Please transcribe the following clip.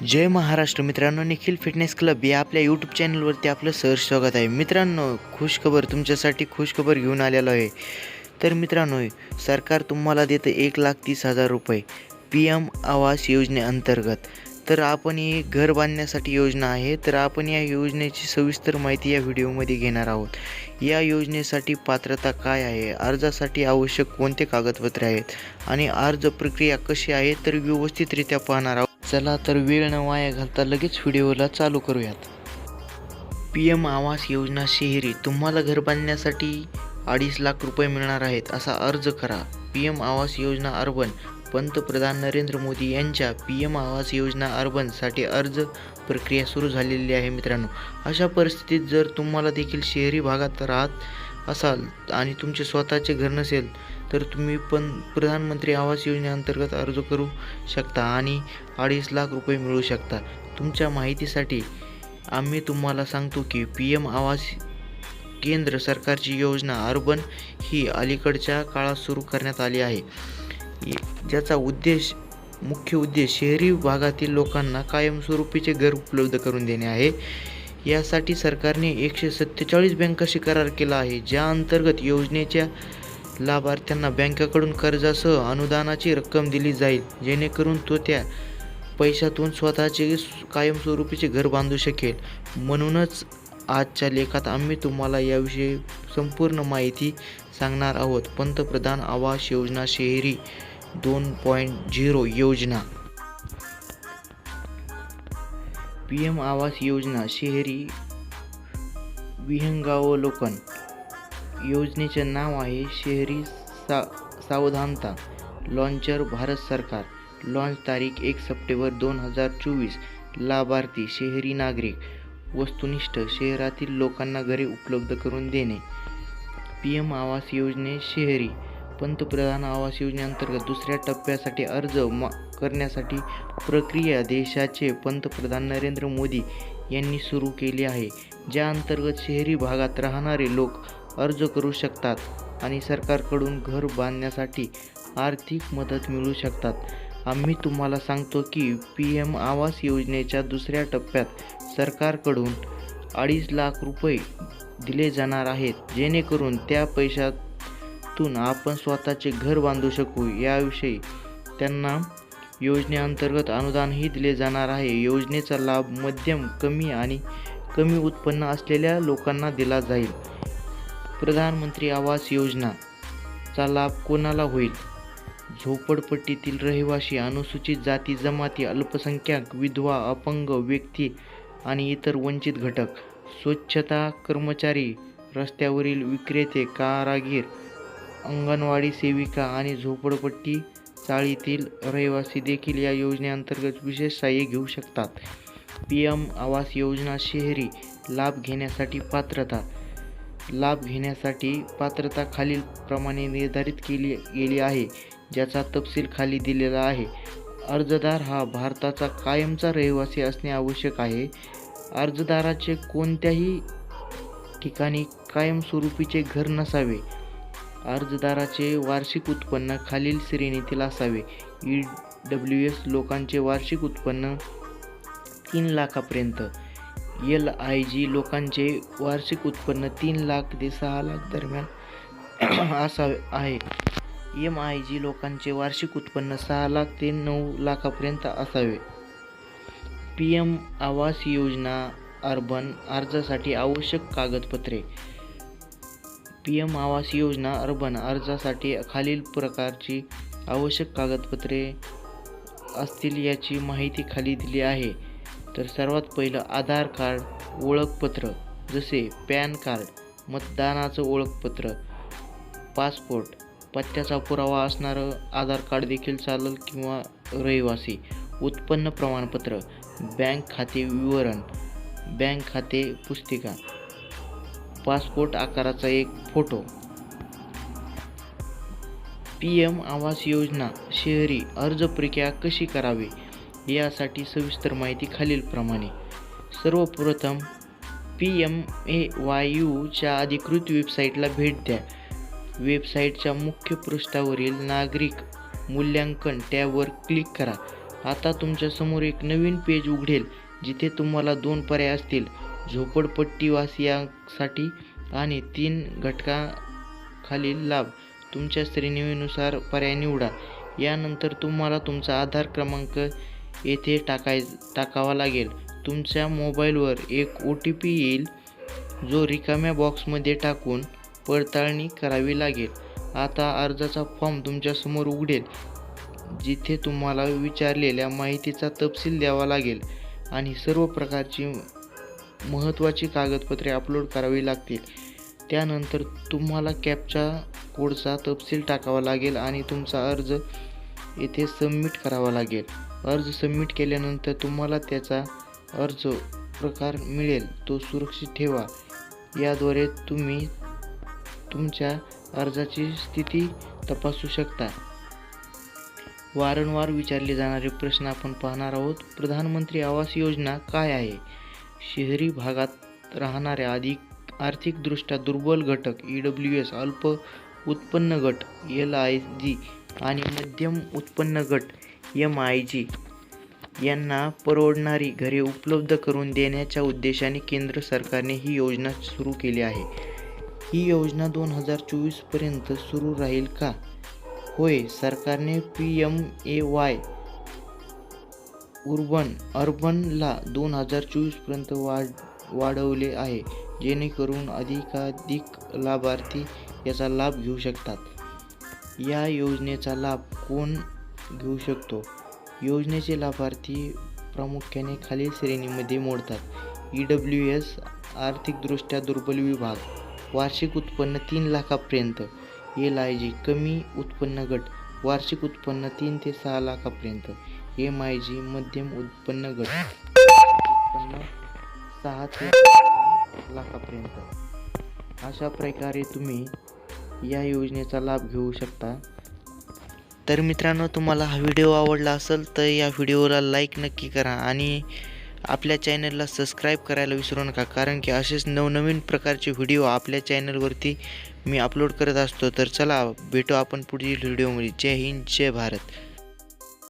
जय महाराष्ट्र मित्रांनो Nikhil fitness club या आपल्या यूट्यूब चॅनलवरती आपलं सहर्ष स्वागत आहे. मित्रांनो खुशखबर तुमच्यासाठी खुशखबर घेऊन आलेलो आहे. तर मित्रांनो सरकार तुम्हाला देतं एक लाख तीस हजार रुपये पी एम आवास योजनेअंतर्गत तर आपण ही घर बांधण्यासाठी योजना आहे. तर आपण या योजनेची सविस्तर माहिती या व्हिडिओमध्ये घेणार आहोत. या योजनेसाठी पात्रता काय आहे? अर्जासाठी आवश्यक कोणते कागदपत्रे आहेत? आणि अर्ज प्रक्रिया कशी आहे? तर व्यवस्थितरित्या पाहणार आहोत. चला तर वेळ न वाया घालता लगेच व्हिडिओला चालू करूयात. पी एम आवास योजना शहरी तुम्हाला घर बांधण्यासाठी अडीच लाख रुपये मिळणार आहेत असा अर्ज करा. पी एम आवास योजना अर्बन पंतप्रधान नरेंद्र मोदी यांच्या पी एम आवास योजना अर्बनसाठी अर्ज प्रक्रिया सुरू झालेली आहे मित्रांनो. अशा परिस्थितीत जर तुम्हाला देखील शहरी भागात राहत असाल आणि तुमचे स्वतःचे घर नसेल तर तुम्ही पण प्रधानमंत्री आवास योजनेअंतर्गत अर्ज करू शकता आणि अडीच लाख रुपये मिळू शकता. तुमच्या माहितीसाठी आम्ही तुम्हाला सांगतो की पी एम आवास केंद्र सरकारची योजना अर्बन ही अलीकडच्या काळात सुरू करण्यात आली आहे. ज्याचा उद्देश मुख्य उद्देश शहरी भागातील लोकांना कायमस्वरूपीचे घर उपलब्ध करून देणे आहे. यासाठी सरकारने एकशे सत्तेचाळीस बँकाशी करार केला आहे? ज्या अंतर्गत योजनेच्या लाभार्थ्यांना बँकेकडून कर्जासह अनुदानाची रक्कम दिली जाईल जेणेकरून तो त्या पैशातून स्वतःचे कायमस्वरूपीचे घर बांधू शकेल. म्हणूनच आजच्या लेखात आम्ही तुम्हाला याविषयी संपूर्ण माहिती सांगणार आहोत. पंतप्रधान आवास योजना शहरी दोन पॉईंट झिरो योजना. पी एम आवास योजना शहरी विहंगावलोकन. योजनेचे नाव आहे शहरी सा सावधानता लॉन्चर भारत सरकार. लॉन्च तारीख एक सप्टेंबर दोन हजार चोवीस. लाभार्थी शहरी नागरिक वस्तुनिष्ठ शहरातील लोकांना घरे उपलब्ध करून देणे. पी एम आवास योजने शहरी पंतप्रधान आवास योजनेअंतर्गत दुसऱ्या टप्प्यासाठी अर्ज मा करण्यासाठी प्रक्रिया देशाचे पंतप्रधान नरेंद्र मोदी यांनी सुरू केली आहे. ज्या अंतर्गत शहरी भागात राहणारे लोक अर्ज करू शकतात आणि सरकारकडून घर बांधण्यासाठी आर्थिक मदत मिळू शकतात. आम्ही तुम्हाला सांगतो की पी एम आवास योजनेच्या दुसऱ्या टप्प्यात सरकारकडून अडीच लाख रुपये दिले जाणार आहेत. जेणेकरून त्या पैशातून आपण स्वतःचे घर बांधू शकू. याविषयी त्यांना योजनेअंतर्गत अनुदानही दिले जाणार आहे. योजनेचा लाभ मध्यम कमी आणि कमी उत्पन्न असलेल्या लोकांना दिला जाईल. प्रधानमंत्री आवास योजनाचा लाभ कोणाला होईल? झोपडपट्टीतील रहिवासी अनुसूचित जाती जमाती अल्पसंख्याक विधवा अपंग व्यक्ती आणि इतर वंचित घटक स्वच्छता कर्मचारी रस्त्यावरील विक्रेते कारागीर अंगणवाडी सेविका आणि झोपडपट्टी चाळीतील रहिवासी देखील या योजनेअंतर्गत विशेष सहाय्य घेऊ शकतात. पी एम आवास योजना शहरी लाभ घेण्यासाठी पात्रता लाभ घेण्यासाठी पात्रता खालीलप्रमाणे निर्धारित केली गेली आहे ज्याचा तपशील खाली दिलेला आहे. अर्जदार हा भारताचा कायमचा रहिवासी असणे आवश्यक आहे. अर्जदाराचे कोणत्याही ठिकाणी कायमस्वरूपीचे घर नसावे. अर्जदाराचे वार्षिक उत्पन्न खालील श्रेणीतील असावे. ई डब्ल्यू एस लोकांचे वार्षिक उत्पन्न तीन लाखापर्यंत. एल आय जी लोकांचे वार्षिक उत्पन्न तीन लाख ते सहा लाख दरम्यान असावे आहे. एम आय जी लोकांचे वार्षिक उत्पन्न सहा लाख ते नऊ लाखापर्यंत असावे. पी एम आवास योजना अर्बन अर्जासाठी आवश्यक कागदपत्रे. पी एम आवास योजना अर्बन अर्जासाठी खालील प्रकारची आवश्यक कागदपत्रे असतील याची माहिती खाली दिली आहे. तर सर्वात पहिलं आधार कार्ड ओळखपत्र जसे पॅन कार्ड मतदानाचं ओळखपत्र पासपोर्ट पत्त्याचा पुरावा असणारं आधार कार्ड देखील चालेल किंवा रहिवासी उत्पन्न प्रमाणपत्र बँक खाते विवरण बँक खाते पुस्तिका पासपोर्ट आकाराचा एक फोटो. पी एम आवास योजना शहरी अर्ज प्रक्रिया कशी करावी? यासाठी सविस्तर माहिती खालीलप्रमाणे. सर्वप्रथम पी एम ए वाय यूच्या अधिकृत वेबसाईटला भेट द्या. वेबसाईटच्या मुख्य पृष्ठावरील नागरिक मूल्यांकन टॅबवर क्लिक करा. आता तुमच्यासमोर एक नवीन पेज उघडेल जिथे तुम्हाला दोन पर्याय असतील झोपडपट्टीवासियांसाठी आणि तीन घटकाखालील लाभ. तुमच्या श्रेणीनुसार पर्याय निवडा. यानंतर तुम्हाला तुमचा आधार क्रमांक येथे टाकाय टाकावा लागेल. तुमच्या मोबाईलवर एक ओ टी पी येईल जो रिकाम्या बॉक्समध्ये टाकून पडताळणी करावी लागेल. आता अर्जाचा फॉर्म तुमच्यासमोर उघडेल जिथे तुम्हाला विचारलेल्या माहितीचा तपशील द्यावा लागेल आणि सर्व प्रकारची महत्त्वाची कागदपत्रे अपलोड करावी लागतील. त्यानंतर तुम्हाला कॅपच्या कोडचा तपशील टाकावा लागेल आणि तुमचा अर्ज येथे सबमिट करावा लागेल. अर्ज सबमिट केल्यानंतर तुम्हाला त्याचा अर्ज प्रकार मिळेल. तो सुरक्षित ठेवा. याद्वारे तुम्ही तुमच्या अर्जाची स्थिती तपासू शकता. वारंवार विचारले जाणारे प्रश्न आपण पाहणार आहोत. प्रधानमंत्री आवास योजना काय आहे? शहरी भागात राहणाऱ्या अधिक आर्थिकदृष्ट्या दुर्बल घटक ई डब्ल्यू एस अल्प उत्पन्न गट एल आय जी आणि मध्यम उत्पन्न गट एम आय जी यांना परवडणारी घरे उपलब्ध करून देण्याच्या उद्देशाने केंद्र सरकारने ही योजना सुरू केली आहे. ही योजना दोन हजार चोवीसपर्यंत सुरू राहील का? होय सरकारने P M A Y urban अर्बनला दोन हजार चोवीसपर्यंत वाढ वाढवले आहे जेणेकरून अधिकाधिक लाभार्थी याचा लाभ घेऊ शकतात. या योजनेचा लाभ कोण घेऊ शकतो. योजनेचे लाभार्थी प्रामुख्याने खालील श्रेणीमध्ये मोडतात. ई डब्ल्यू एस आर्थिकदृष्ट्या दुर्बल विभाग वार्षिक उत्पन्न तीन लाखापर्यंत एल आय जी कमी उत्पन्न गट वार्षिक उत्पन्न तीन ते सहा लाखापर्यंत एम आय जी मध्यम उत्पन्न गट उत्पन्न सहा ते लाखापर्यंत. अशा प्रकारे तुम्ही या योजनेचा लाभ घेऊ शकता. तर मित्रांनो तुम्हाला हा व्हिडिओ आवडला असेल तर या व्हिडिओला लाईक नक्की करा आणि आपल्या चॅनलला सबस्क्राईब करायला विसरू नका. कारण की असेच नवनवीन प्रकारचे व्हिडिओ आपल्या चॅनलवरती मी अपलोड करत असतो. तर चला भेटू आपण पुढील व्हिडिओमध्ये. जय हिंद जय भारत.